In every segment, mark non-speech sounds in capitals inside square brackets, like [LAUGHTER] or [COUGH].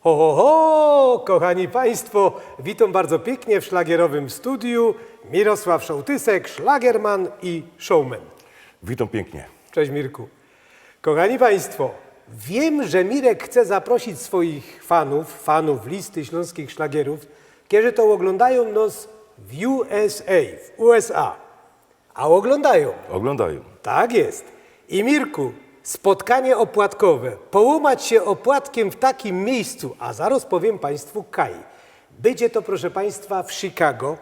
Ho, ho, ho, kochani Państwo, witam bardzo pięknie w szlagierowym studiu. Mirosław Szołtysek, szlagerman i showman. Witam pięknie. Cześć Mirku. Kochani Państwo, wiem, że Mirek chce zaprosić swoich fanów, fanów listy śląskich szlagierów, którzy to oglądają nas w USA, w USA. A oglądają. Oglądają. Tak jest. I Mirku, spotkanie opłatkowe, połamać się opłatkiem w takim miejscu, a zaraz powiem Państwu kaj. Będzie to, proszę Państwa, w Chicago,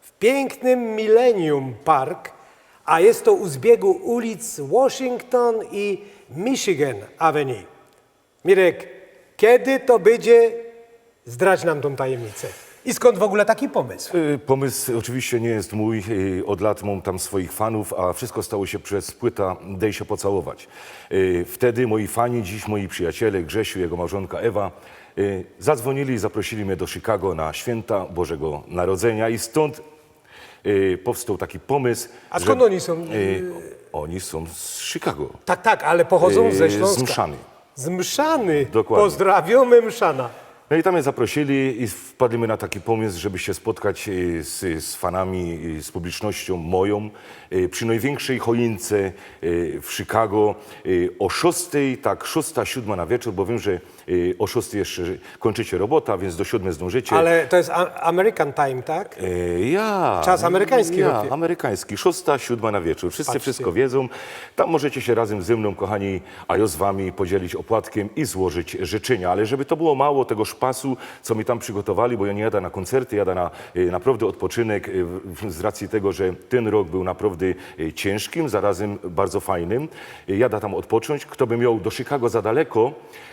w pięknym Millennium Park, a jest to u zbiegu ulic Washington i Michigan Avenue. Mirek, kiedy to będzie? Zdradź nam tą tajemnicę. I skąd w ogóle taki pomysł? Y, Pomysł oczywiście nie jest mój. y, Od lat mam tam swoich fanów, a wszystko stało się przez płyta Dej się pocałować. Y, Wtedy moi fani, dziś moi przyjaciele, Grzesiu, jego małżonka Ewa, y, zadzwonili i zaprosili mnie do Chicago na święta Bożego Narodzenia i stąd y, powstał taki pomysł. A skąd oni są? y, Oni są z Chicago. Tak, tak, ale pochodzą ze Y, Śląska. Z Mszany. Z Mszany. Dokładnie. Pozdrawiamy Mszana. No i tam mnie zaprosili i wpadliśmy na taki pomysł, żeby się spotkać e, z, z fanami, e, z publicznością moją e, przy największej choince w Chicago o 6, tak 6, 7 na wieczór, bo wiem, że o 6 jeszcze kończycie robota, więc do 7 zdążycie. Ale to jest American Time, tak? E, Ja. Czas amerykański Ja, robię. amerykański. Szósta, siódma na wieczór. Wszyscy Patrzcie. wszystko wiedzą. Tam możecie się razem ze mną, kochani, a ja z wami podzielić opłatkiem i złożyć życzenia. Ale żeby to było mało tego szpasu, co mi tam przygotowali, bo ja nie jadę na koncerty, jadę na e, naprawdę odpoczynek e, z racji tego, że ten rok był naprawdę e, ciężkim, zarazem bardzo fajnym. Jadę tam odpocząć. Kto by miał do Chicago za daleko,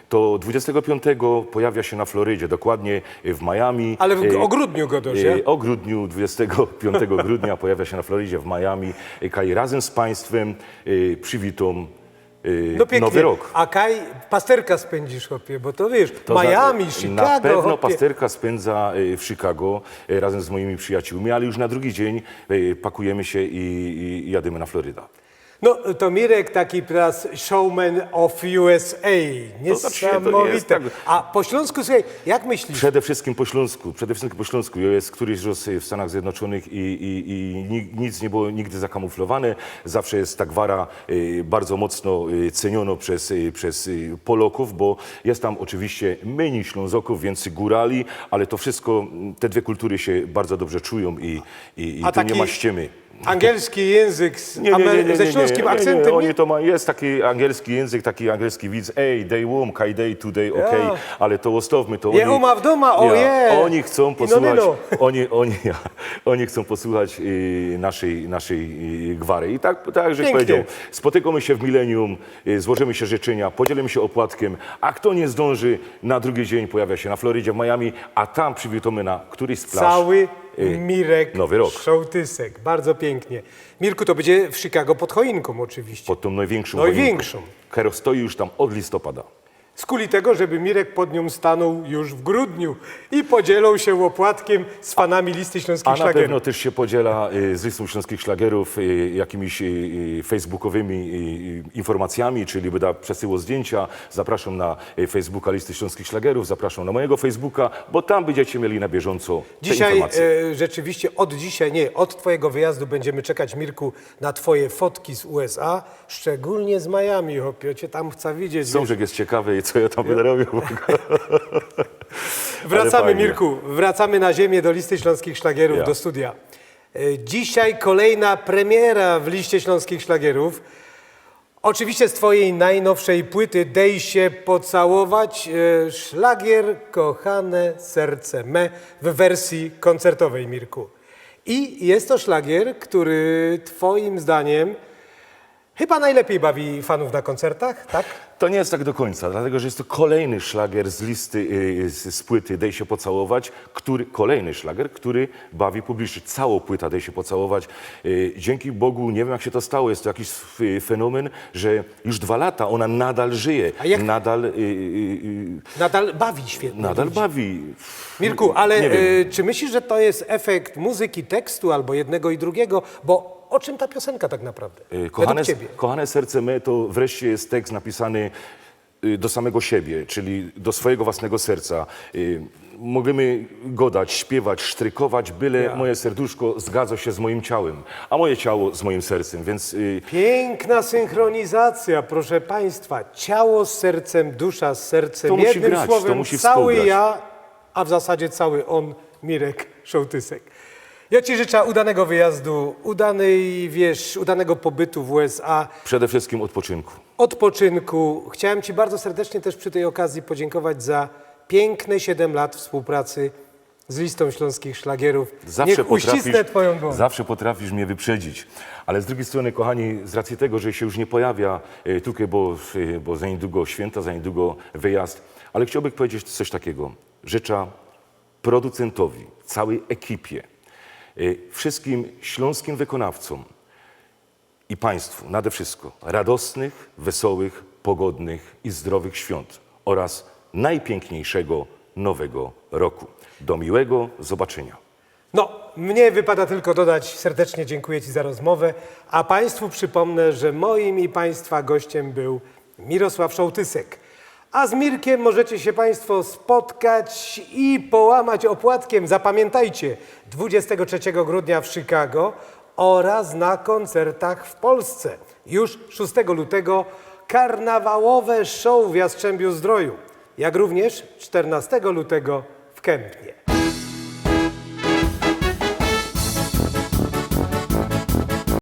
to 25 pojawia się na Florydzie, dokładnie w Miami. Ale w, o grudniu go dość, E, O grudniu, 25 grudnia pojawia się na Florydzie w Miami. Kaj razem z Państwem e, e, No pięknie. nowy rok. A Kaj, pasterka spędzisz, chłopie, bo to wiesz, To za- Miami, Chicago, Na pewno chłopie. pasterka spędza e, w Chicago e, razem z moimi przyjaciółmi, ale już na drugi dzień pakujemy się i, i, i jadymy na Floryda. No to Mirek taki teraz showman of USA. To znaczy, to nie Niesamowite. tak- A po śląsku, słuchaj, jak myślisz? Przede wszystkim po Śląsku, przede wszystkim po Śląsku. Jest któryś raz w Stanach Zjednoczonych i, i, i ni- nic nie było nigdy zakamuflowane. Zawsze jest ta gwara y, bardzo mocno y, ceniono przez, y, przez Polaków, bo jest tam oczywiście mniej Ślązoków, więcej górali, ale to wszystko, te dwie kultury się bardzo dobrze czują i, i, i tu nie taki ma ściemy. Angielski język z Nie, nie, nie, amer- nie, ze nie, śląskim nie, nie, akcentem, Nie, oni nie? to ma, jest taki angielski język, taki angielski widz, ej, day wom, kaj day, today, okej, Ja. ale to ostawmy to. Je uma w doma, o je. Oni chcą posłuchać, no, oni, oni, ja, [LAUGHS] oni chcą posłuchać y, naszej, naszej y, gwary. I tak, tak żeś Pięknie. powiedział, spotykamy się w milenium, y, złożymy się życzenia, podzielimy się opłatkiem, a kto nie zdąży, na drugi dzień pojawia się na Florydzie, w Miami, a tam przywitamy na któryś z plaż. Cały Mirek Nowy rok. Szołtysek. Bardzo pięknie. Mirku, to będzie w Chicago pod choinką oczywiście. Pod tą największą Największą. choinką, która stoi już tam od listopada. Z kuli tego, żeby Mirek pod nią stanął już w grudniu i podzielą się opłatkiem z fanami listy śląskich A na pewno też się podziela y, z listą śląskich szlagierów y, jakimiś y, y, facebookowymi y, y, informacjami, czyli będę przesyłał zdjęcia. Zapraszam na y, Facebooka listy śląskich szlagierów, zapraszam na mojego Facebooka, bo tam będziecie mieli na bieżąco te Dzisiaj informacje. e, rzeczywiście od dzisiaj, nie, od Twojego wyjazdu będziemy czekać, Mirku, na Twoje fotki z USA, szczególnie z Miami, hopie, Cię tam chcę widzieć. wiesz. Sążek jest ciekawy co ja tam będę robił. [LAUGHS] Wracamy, fajnie. Mirku, wracamy na ziemię do listy śląskich szlagierów, Ja. do studia. E, Dzisiaj kolejna premiera w liście śląskich szlagierów. Oczywiście z Twojej najnowszej płyty Dej się pocałować, e, szlagier Kochane serce me w wersji koncertowej, Mirku. I jest to szlagier, który Twoim zdaniem chyba najlepiej bawi fanów na koncertach, tak? To nie jest tak do końca, dlatego że jest to kolejny szlagier z listy, y, z, z płyty Dej się pocałować, który, kolejny szlagier, który bawi publiczność. Całą płytę Dej się pocałować. Y, Dzięki Bogu, nie wiem jak się to stało, jest to jakiś y, fenomen, że już dwa lata ona nadal żyje, A jak- nadal, y, y, y, Nadal bawi świetnie. nadal ludzi. bawi. Mirku, ale Nie wiem. y, czy myślisz, że to jest efekt muzyki, tekstu albo jednego i drugiego? Bo o czym ta piosenka tak naprawdę? Y, Kochane, ciebie. kochane serce me to wreszcie jest tekst napisany y, do samego siebie, czyli do swojego własnego serca. Y, Możemy godać, śpiewać, sztrykować, byle Ja. moje serduszko zgadza się z moim ciałem, a moje ciało z moim sercem, więc Piękna synchronizacja, proszę Państwa. Ciało z sercem, dusza z sercem. To musi Jednym grać, to słowem, musi cały współgrać. ja, a w zasadzie cały on, Mirek Szołtysek. Ja Ci życzę udanego wyjazdu, udanej, wiesz, udanego pobytu w USA, przede wszystkim odpoczynku. odpoczynku. Chciałem Ci bardzo serdecznie też przy tej okazji podziękować za piękne 7 lat współpracy z listą śląskich szlagierów. Zawsze Niech uścisnę Twoją dłoń. zawsze potrafisz mnie wyprzedzić. Ale z drugiej strony, kochani, z racji tego, że się już nie pojawia e, tutaj, bo, e, bo za niedługo święta, za niedługo wyjazd, ale chciałbym powiedzieć coś takiego. Życzę producentowi, całej ekipie, wszystkim śląskim wykonawcom i Państwu nade wszystko radosnych, wesołych, pogodnych i zdrowych świąt oraz najpiękniejszego nowego roku. Do miłego zobaczenia. No, mnie wypada tylko dodać serdecznie dziękuję Ci za rozmowę, a Państwu przypomnę, że moim i Państwa gościem był Mirosław Szołtysek. A z Mirkiem możecie się Państwo spotkać i połamać opłatkiem. Zapamiętajcie, 23 grudnia w Chicago oraz na koncertach w Polsce. Już 6 lutego karnawałowe show w Jastrzębiu Zdroju, jak również 14 lutego w Kępnie.